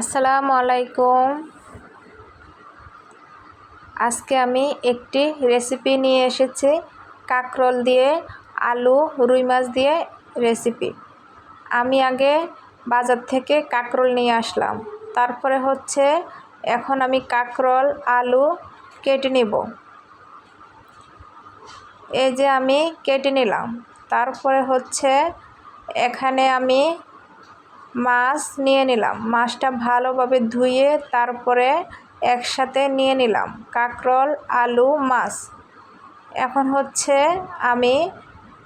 আসসালামু আলাইকুম। আজকে আমি একটি রেসিপি নিয়ে এসেছি। কাঁকরোল দিয়ে, আলু, রুই মাছ দিয়ে রেসিপি আমি আগে বাজার থেকে কাঁকরোল নিয়ে আসলাম। তারপরে হচ্ছে এখন আমি কাঁকরোল, আলু কেটে নেব। এই যে আমি কেটে নিলাম। তারপরে হচ্ছে এখানে আমি মাছ নিয়ে নিলাম। মাছটা ভালোভাবে ধুয়ে তারপরে একসাথে নিয়ে নিলাম। কাঁকরোল, আলু, মাছ। এখন হচ্ছে আমি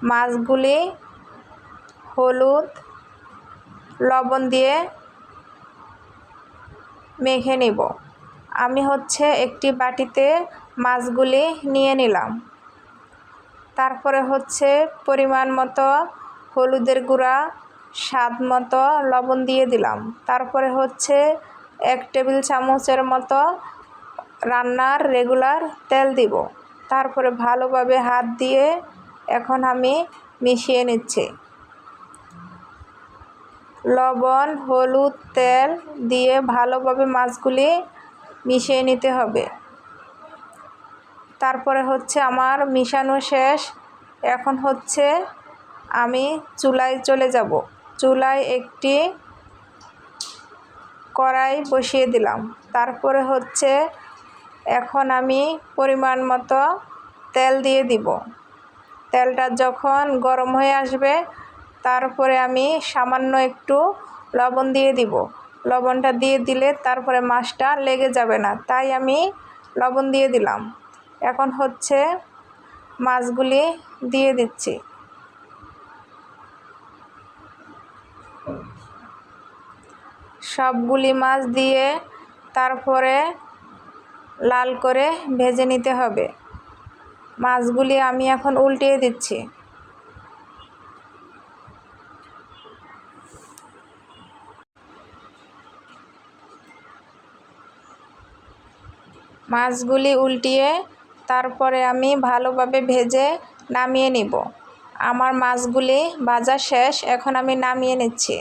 মাছগুলি হলুদ, লবণ দিয়ে মেখে নিব। আমি হচ্ছে একটি বাটিতে মাছগুলি নিয়ে নিলাম। তারপরে হচ্ছে পরিমাণ মতো হলুদের গুঁড়া স্বাদ মতো লবণ দিয়ে দিলাম। তারপরে হচ্ছে এক টেবিল চামচের মতো রান্নার রেগুলার তেল দিব। তারপরে ভালোভাবে হাত দিয়ে এখন আমি মিশিয়ে নিচ্ছি। লবণ, হলুদ, তেল দিয়ে ভালোভাবে মাছগুলি মিশিয়ে নিতে হবে। তারপরে হচ্ছে আমার মিশানো শেষ। এখন হচ্ছে আমি চুলায় চলে যাব। চুলায় একটি কড়াই বসিয়ে দিলাম। তারপরে হচ্ছে এখন আমি পরিমাণ মতো তেল দিয়ে দিব। তেলটা যখন গরম হয়ে আসবে, তারপরে আমি সামান্য একটু লবণ দিয়ে দিব। লবণটা দিয়ে দিলে তারপরে মাছটা লেগে যাবে না, তাই আমি লবণ দিয়ে দিলাম। এখন হচ্ছে মাছগুলি দিয়ে দিচ্ছি। সবগুলি মাছ দিয়ে তারপরে লাল করে ভেজে নিতে হবে। মাছগুলি আমি এখন উল্টিয়ে দিচ্ছি। মাছগুলি উল্টিয়ে তারপরে আমি ভালোভাবে ভেজে নামিয়ে নিব। আমার মাছগুলি ভাজা শেষ, এখন আমি নামিয়ে নিচ্ছি।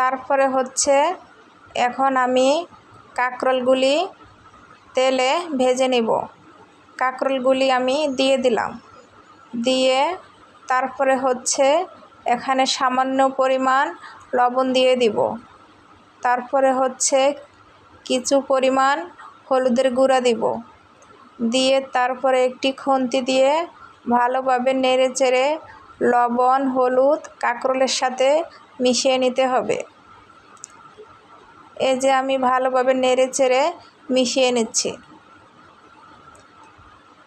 তারপরে হচ্ছে এখন আমি কাঁকরোলগুলি তেলে ভেজে নিব। কাঁকরোলগুলি আমি দিয়ে দিলাম। দিয়ে তারপরে হচ্ছে এখানে সামান্য পরিমাণ লবণ দিয়ে দিব। তারপরে হচ্ছে কিছু পরিমাণ হলুদের গুঁড়া দিব। দিয়ে তারপরে একটি খুন্তি দিয়ে ভালোভাবে নেড়ে চেড়ে লবণ, হলুদ, কাঁকরোলের সাথে মিশিয়ে নিতে হবে। এই যে আমি ভালোভাবে নেড়ে চেড়ে মিশিয়ে নিচ্ছি।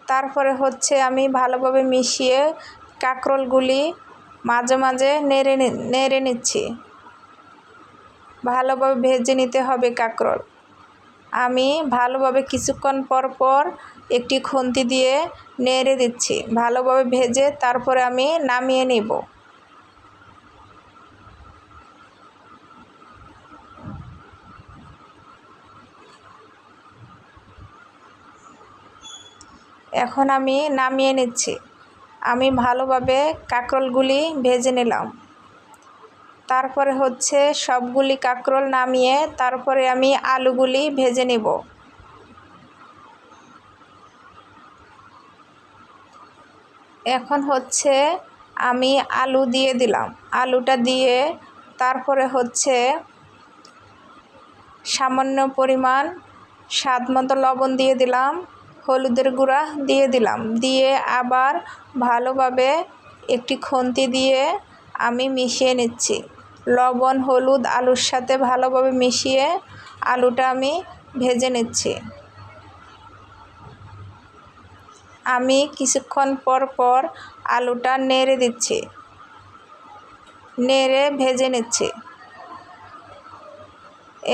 তারপরে হচ্ছে আমি ভালোভাবে মিশিয়ে কাঁকরোলগুলি মাঝে মাঝে নেড়ে নেড়ে নিচ্ছি। ভালোভাবে ভেজে নিতে হবে কাঁকরোল। আমি ভালোভাবে কিছুক্ষণ পর পর একটি খুন্তি দিয়ে নেড়ে দিচ্ছি। ভালোভাবে ভেজে তারপরে আমি নামিয়ে নেব। এখন আমি নামিয়ে নিচ্ছি। আমি ভালোভাবে কাঁকরোলগুলি ভেজে নিলাম। তারপরে হচ্ছে সবগুলি কাঁকরোল নামিয়ে তারপরে আমি আলুগুলি ভেজে নেব। এখন হচ্ছে আমি আলু দিয়ে দিলাম। আলুটা দিয়ে তারপরে হচ্ছে সামান্য পরিমাণ স্বাদ মতো লবণ দিয়ে দিলাম। হলুদের গুঁড়া দিয়ে দিলাম। দিয়ে আবার ভালোভাবে একটি খুন্তি দিয়ে আমি মিশিয়ে নিচ্ছি। লবণ, হলুদ, আলুর সাথে ভালোভাবে মিশিয়ে আলুটা আমি ভেজে নিচ্ছি। আমি কিছুক্ষণ পর পর আলুটা নেড়ে দিচ্ছি। নেড়ে ভেজে নিচ্ছি।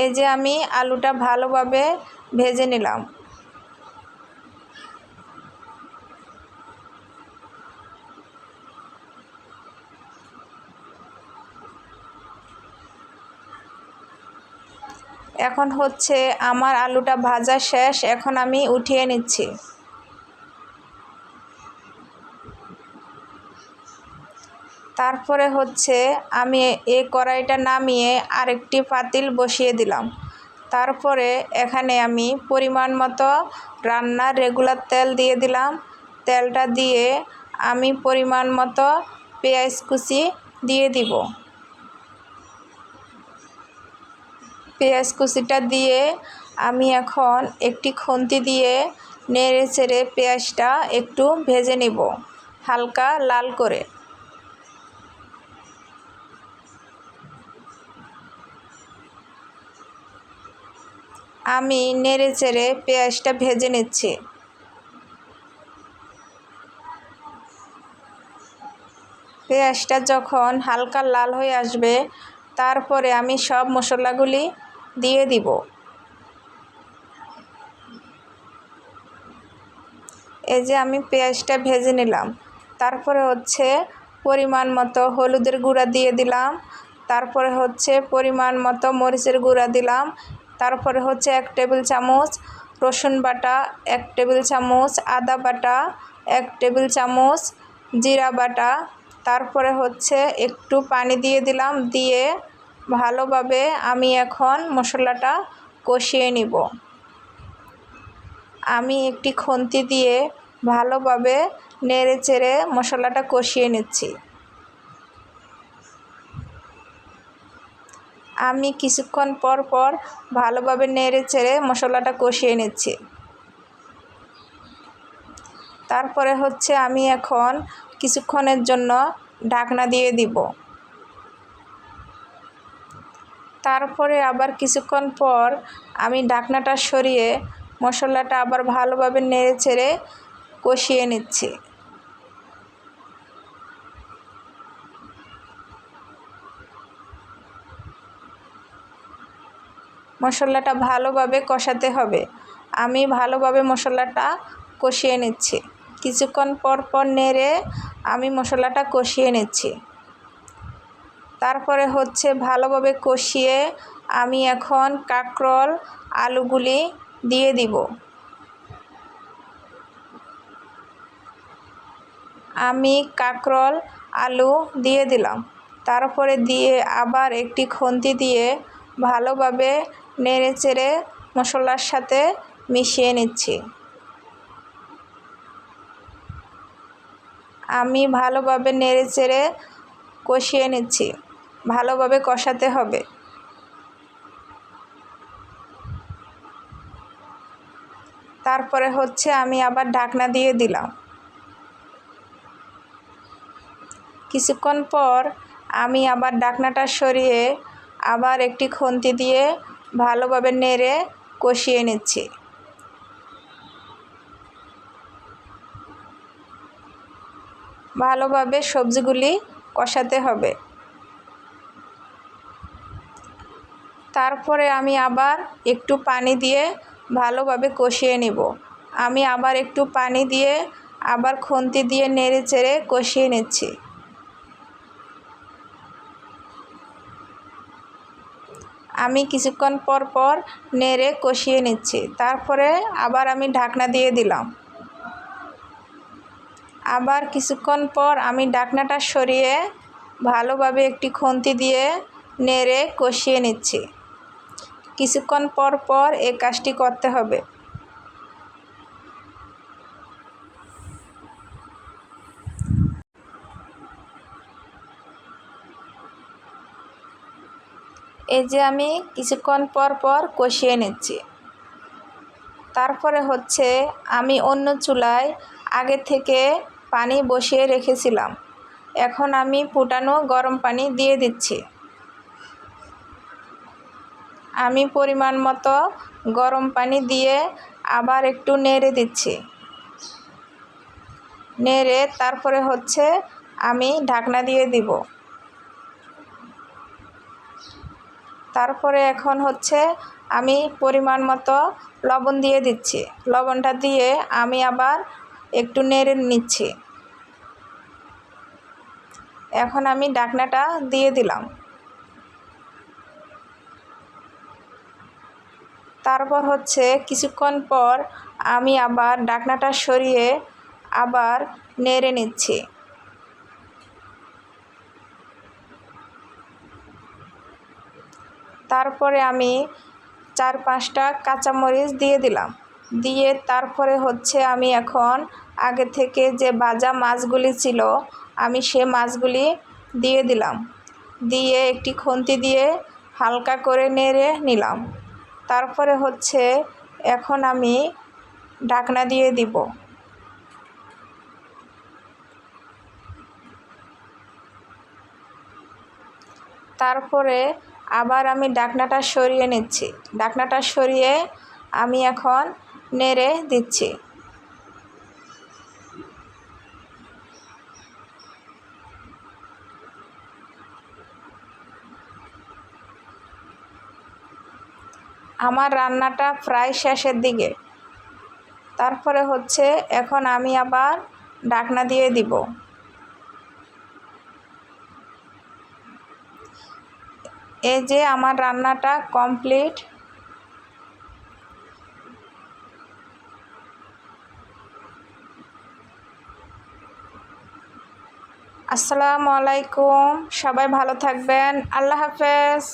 এই যে আমি আলুটা ভালোভাবে ভেজে নিলাম। এখন হচ্ছে আমার আলুটা ভাজা শেষ, এখন আমি উঠিয়ে নিচ্ছি। তারপরে হচ্ছে আমি এই কড়াইটা নামিয়ে আরেকটি পাতিল বসিয়ে দিলাম। তারপরে এখানে আমি পরিমাণ মতো রান্নার রেগুলার তেল দিয়ে দিলাম। তেলটা দিয়ে আমি পরিমাণ মতো পেঁয়াজ কুচি দিয়ে দিব। পেঁয়াজ কুচিটা দিয়ে আমি এখন একটি খুন্তি দিয়ে নেড়ে চেড়ে পেঁয়াজটা একটু ভেজে নেব, হালকা লাল করে। আমি নেড়ে চেড়ে পেঁয়াজটা ভেজে নিচ্ছি। পেঁয়াজটা যখন হালকা লাল হয়ে আসবে, তারপরে আমি সব মশলাগুলি দিয়ে দিব। এই যে আমি পেঁয়াজটা ভেজে নিলাম। তারপরে হচ্ছে পরিমাণ মতো হলুদের গুঁড়া দিয়ে দিলাম। তারপরে হচ্ছে পরিমাণ মতো মরিচের গুঁড়া দিলাম। তারপরে হচ্ছে এক টেবিল চামচ রসুন বাটা, এক টেবিল চামচ আদা বাটা, এক টেবিল চামচ জিরা বাটা। তারপরে হচ্ছে একটু পানি দিয়ে দিলাম। দিয়ে ভালোভাবে আমি এখন মশলাটা কষিয়ে নিব। আমি একটি খুন্তি দিয়ে ভালোভাবে নেড়ে চেড়ে মশলাটা কষিয়ে নিচ্ছি। আমি কিছুক্ষণ পর পর ভালোভাবে নেড়ে চেড়ে মশলাটা কষিয়ে নিচ্ছি। তারপরে হচ্ছে আমি এখন কিছুক্ষণের জন্য ঢাকনা দিয়ে দিব। তারপরে আবার কিছুক্ষণ পর আমি ঢাকনাটা সরিয়ে মশলাটা আবার ভালোভাবে নেড়ে ছেড়ে কষিয়ে নিচ্ছি। মশলাটা ভালোভাবে কষাতে হবে। আমি ভালোভাবে মশলাটা কষিয়ে নিচ্ছি। কিছুক্ষণ পর পর নেড়ে আমি মশলাটা কষিয়ে নিচ্ছি। তারপরে হচ্ছে ভালোভাবে কষিয়ে আমি এখন কাঁকরোল, আলুগুলি দিয়ে দিব। আমি কাঁকরোল, আলু দিয়ে দিলাম। তারপরে দিয়ে আবার একটি খুন্তি দিয়ে ভালোভাবে নেড়ে চেড়ে মশলার সাথে মিশিয়ে নিচ্ছি। আমি ভালোভাবে নেড়ে চেড়ে কষিয়ে নিচ্ছি। ভালোভাবে কষাতে হবে। তারপরে হচ্ছে আমি আবার ঢাকনা দিয়ে দিলাম। কিছুক্ষণ পর আমি আবার ঢাকনাটা সরিয়ে আবার একটি খুন্তি দিয়ে ভালোভাবে নেড়ে কষিয়ে নিচ্ছি। ভালোভাবে সবজিগুলি কষাতে হবে। তারপরে আমি আবার একটু পানি দিয়ে ভালোভাবে কষিয়ে নেব। আমি আবার একটু পানি দিয়ে আবার খুন্তি দিয়ে নেড়ে চেড়ে কষিয়ে নিচ্ছি। আমি কিছুক্ষণ পর পর নেড়ে কষিয়ে নিচ্ছি। তারপরে আবার আমি ঢাকনা দিয়ে দিলাম। আবার কিছুক্ষণ পর আমি ঢাকনাটা সরিয়ে ভালোভাবে একটি খুন্তি দিয়ে নেড়ে কষিয়ে নিচ্ছি। কিছুক্ষণ পর পর এই কাজটি করতে হবে। এই যে আমি কিছুক্ষণ পর পর কষিয়ে নিচ্ছি। তারপরে হচ্ছে আমি অন্য চুলায় আগে থেকে পানি বসিয়ে রেখেছিলাম। এখন আমি ফুটানো গরম পানি দিয়ে দিচ্ছি। আমি পরিমাণ মতো গরম পানি দিয়ে আবার একটু নেড়ে দিচ্ছি। নেড়ে তারপরে হচ্ছে আমি ঢাকনা দিয়ে দিব। তারপরে এখন হচ্ছে আমি পরিমাণ মতো লবণ দিয়ে দিচ্ছি। লবণটা দিয়ে আমি আবার একটু নেড়ে নিচ্ছি। এখন আমি ডাকনাটা দিয়ে দিলাম। তারপর হচ্ছে কিছুক্ষণ পর আমি আবার ডাকনাটা সরিয়ে আবার নেড়ে নিচ্ছি। তারপরে আমি চার পাঁচটা কাঁচামরিচ দিয়ে দিলাম। দিয়ে তারপরে হচ্ছে আমি এখন আগে থেকে যে বাজা মাছগুলি ছিল, আমি সে মাছগুলি দিয়ে দিলাম। দিয়ে একটি খন্তি দিয়ে হালকা করে নেড়ে নিলাম। তারপরে হচ্ছে এখন আমি ডাকনা দিয়ে দিব। তারপরে আবার আমি ডাকনাটা সরিয়ে নিচ্ছি। ডাকনাটা সরিয়ে আমি এখন নেড়ে দিচ্ছি। আমার রান্নাটা প্রায় শেষের দিকে। তারপরে হচ্ছে এখন আমি আবার ডাকনা দিয়ে দিব। এই যে আমার রান্নাটা কমপ্লিট। আসসালামু আলাইকুম, সবাই ভালো থাকবেন, আল্লাহ হাফেজ।